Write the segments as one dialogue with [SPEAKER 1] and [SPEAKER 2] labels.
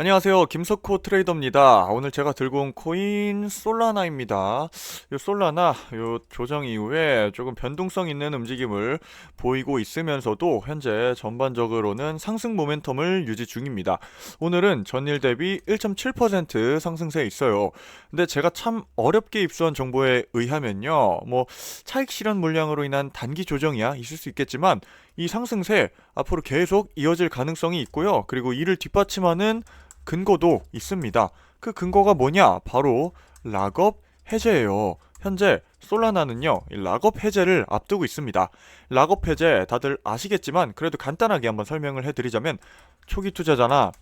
[SPEAKER 1] 안녕하세요. 김석호 트레이더입니다. 오늘 제가 들고 온 코인 솔라나입니다. 요 솔라나 요 조정 이후에 조금 변동성 있는 움직임을 보이고 있으면서도 현재 전반적으로는 상승 모멘텀을 유지 중입니다. 오늘은 전일 대비 1.7% 상승세에 있어요. 근데 제가 참 어렵게 입수한 정보에 의하면요. 뭐 차익 실현 물량으로 인한 단기 조정이야 있을 수 있겠지만 이 상승세 앞으로 계속 이어질 가능성이 있고요. 그리고 이를 뒷받침하는 근거도 있습니다. 그 근거가 뭐냐? 바로 락업 해제예요. 현재 솔라나는요, 이 락업 해제를 앞두고 있습니다. 락업 해제 다들 아시겠지만 그래도 간단하게 한번 설명을 해드리자면 초기 투자자나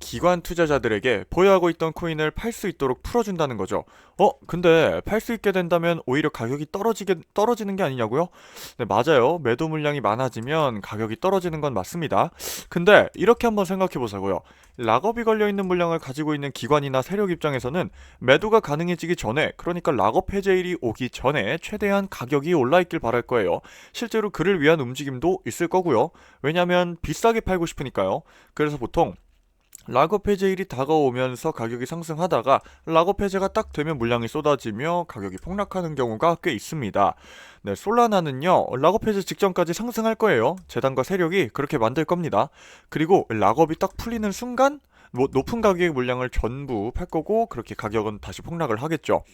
[SPEAKER 1] 기관 투자자들에게 보유하고 있던 코인을 팔 수 있도록 풀어준다는 거죠. 어, 근데 팔 수 있게 된다면 오히려 가격이 떨어지게 떨어지는 게 아니냐고요? 네, 맞아요. 매도 물량이 많아지면 가격이 떨어지는 건 맞습니다. 근데 이렇게 한번 생각해 보자고요. 락업이 걸려 있는 물량을 가지고 있는 기관이나 세력 입장에서는 매도가 가능해지기 전에, 그러니까 락업 해제일이 오기 전에 최대한 가격이 올라 있길 바랄 거예요. 실제로 그를 위한 움직임도 있을 거고요. 왜냐하면 비싸게 팔고 싶으니까요. 그래서 보통 락업 해제일이 다가오면서 가격이 상승하다가 락업 해제가 딱 되면 물량이 쏟아지며 가격이 폭락하는 경우가 꽤 있습니다. 네, 솔라나는요, 락업 해제 직전까지 상승할 거예요. 재단과 세력이 그렇게 만들 겁니다. 그리고 락업이 딱 풀리는 순간, 뭐 높은 가격의 물량을 전부 팔 거고, 그렇게 가격은 다시 폭락을 하겠죠.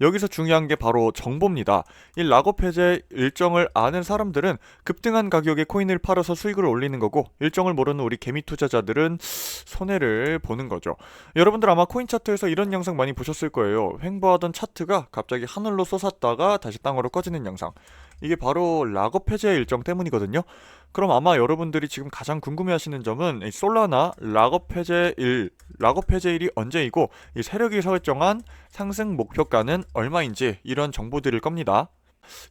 [SPEAKER 1] 여기서 중요한 게 바로 정보입니다. 이 락업 해제 일정을 아는 사람들은 급등한 가격에 코인을 팔아서 수익을 올리는 거고 일정을 모르는 우리 개미 투자자들은 손해를 보는 거죠. 여러분들 아마 코인 차트에서 이런 영상 많이 보셨을 거예요. 횡보하던 차트가 갑자기 하늘로 솟았다가 다시 땅으로 꺼지는 영상. 이게 바로 락업 해제 일정 때문이거든요. 그럼 아마 여러분들이 지금 가장 궁금해하시는 점은 이 솔라나 락업 해제일, 락업 해제일이 언제이고 이 세력이 설정한 상승 목표가는 얼마인지 이런 정보들일 겁니다.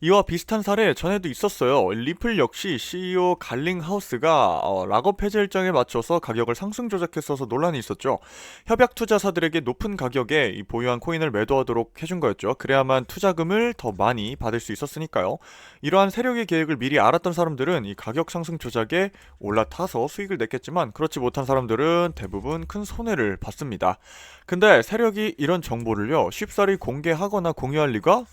[SPEAKER 1] 이와 비슷한 사례 전에도 있었어요. 리플 역시 CEO 갈링하우스가 어, 락업 해제 일정에 맞춰서 가격을 상승 조작했어서 논란이 있었죠. 협약 투자사들에게 높은 가격에 이 보유한 코인을 매도하도록 해준 거였죠. 그래야만 투자금을 더 많이 받을 수 있었으니까요. 이러한 세력의 계획을 미리 알았던 사람들은 이 가격 상승 조작에 올라타서 수익을 냈겠지만 그렇지 못한 사람들은 대부분 큰 손해를 봤습니다. 근데 세력이 이런 정보를요 쉽사리 공개하거나 공유할 리가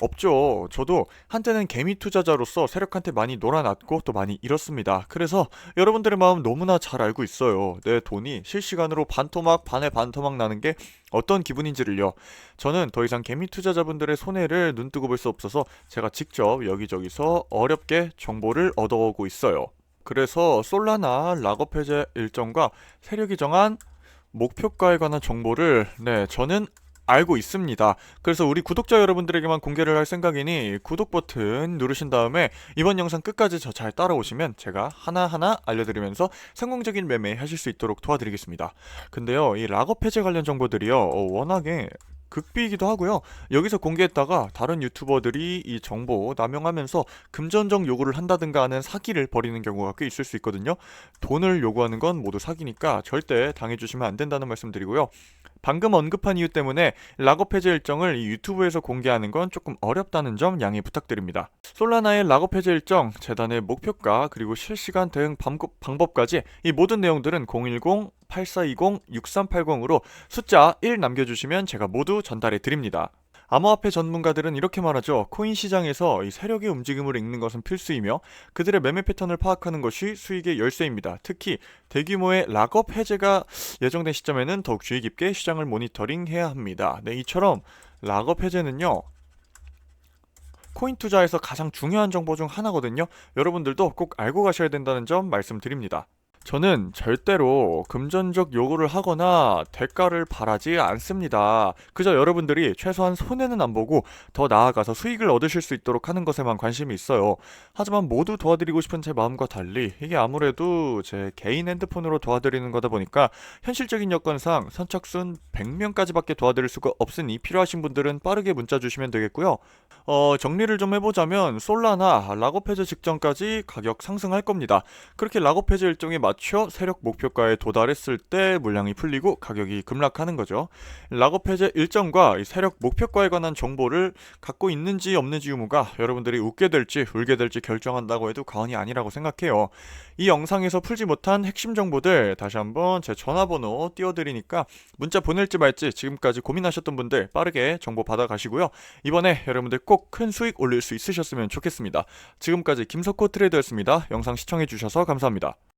[SPEAKER 1] 없죠. 저도 한때는 개미 투자자로서 세력한테 많이 놀아났고 또 많이 잃었습니다. 그래서 여러분들의 마음 너무나 잘 알고 있어요. 내 돈이 실시간으로 반토막 반에 반토막 나는 게 어떤 기분인지를요. 저는 더 이상 개미 투자자분들의 손해를 눈뜨고 볼 수 없어서 제가 직접 여기저기서 어렵게 정보를 얻어오고 있어요. 그래서 솔라나 락업 해제 일정과 세력이 정한 목표가에 관한 정보를 네, 저는 알고 있습니다. 그래서 우리 구독자 여러분들에게만 공개를 할 생각이니 구독 버튼 누르신 다음에 이번 영상 끝까지 저 잘 따라오시면 제가 하나하나 알려드리면서 성공적인 매매 하실 수 있도록 도와드리겠습니다. 근데요, 이 락업 해제 관련 정보들이요, 어, 워낙에 극비이기도 하고요. 여기서 공개했다가 다른 유튜버들이 이 정보 남용하면서 금전적 요구를 한다든가 하는 사기를 벌이는 경우가 꽤 있을 수 있거든요. 돈을 요구하는 건 모두 사기니까 절대 당해주시면 안 된다는 말씀 드리고요. 방금 언급한 이유 때문에 락업 해제 일정을 이 유튜브에서 공개하는 건 조금 어렵다는 점 양해 부탁드립니다. 솔라나의 락업 해제 일정, 재단의 목표가, 그리고 실시간 대응 방법- 방법까지 이 모든 내용들은 010 8420-6380으로 숫자 1 남겨주시면 제가 모두 전달해 드립니다. 암호화폐 전문가들은 이렇게 말하죠. 코인 시장에서 이 세력의 움직임을 읽는 것은 필수이며 그들의 매매 패턴을 파악하는 것이 수익의 열쇠입니다. 특히 대규모의 락업 해제가 예정된 시점에는 더욱 주의 깊게 시장을 모니터링해야 합니다. 네, 이처럼 락업 해제는요. 코인 투자에서 가장 중요한 정보 중 하나거든요. 여러분들도 꼭 알고 가셔야 된다는 점 말씀드립니다. 저는 절대로 금전적 요구를 하거나 대가를 바라지 않습니다. 그저 여러분들이 최소한 손해는 안 보고 더 나아가서 수익을 얻으실 수 있도록 하는 것에만 관심이 있어요. 하지만 모두 도와드리고 싶은 제 마음과 달리 이게 아무래도 제 개인 핸드폰으로 도와드리는 거다 보니까 현실적인 여건상 선착순 100명까지밖에 도와드릴 수가 없으니 필요하신 분들은 빠르게 문자 주시면 되겠고요. 어, 정리를 좀 해보자면 솔라나 해제 직전까지 가격 상승할 겁니다. 그렇게 해제 일정에 맞 맞춰 세력 목표가에 도달했을 때 물량이 풀리고 가격이 급락하는 거죠. 락업 해제 일정과 이 세력 목표가에 관한 정보를 갖고 있는지 없는지 유무가 여러분들이 웃게 될지 울게 될지 결정한다고 해도 과언이 아니라고 생각해요. 이 영상에서 풀지 못한 핵심 정보들 다시 한번 제 전화번호 띄워드리니까 문자 보낼지 말지 지금까지 고민하셨던 분들 빠르게 정보 받아가시고요. 이번에 여러분들 꼭 큰 수익 올릴 수 있으셨으면 좋겠습니다. 지금까지 김석호 트레이더였습니다. 영상 시청해주셔서 감사합니다.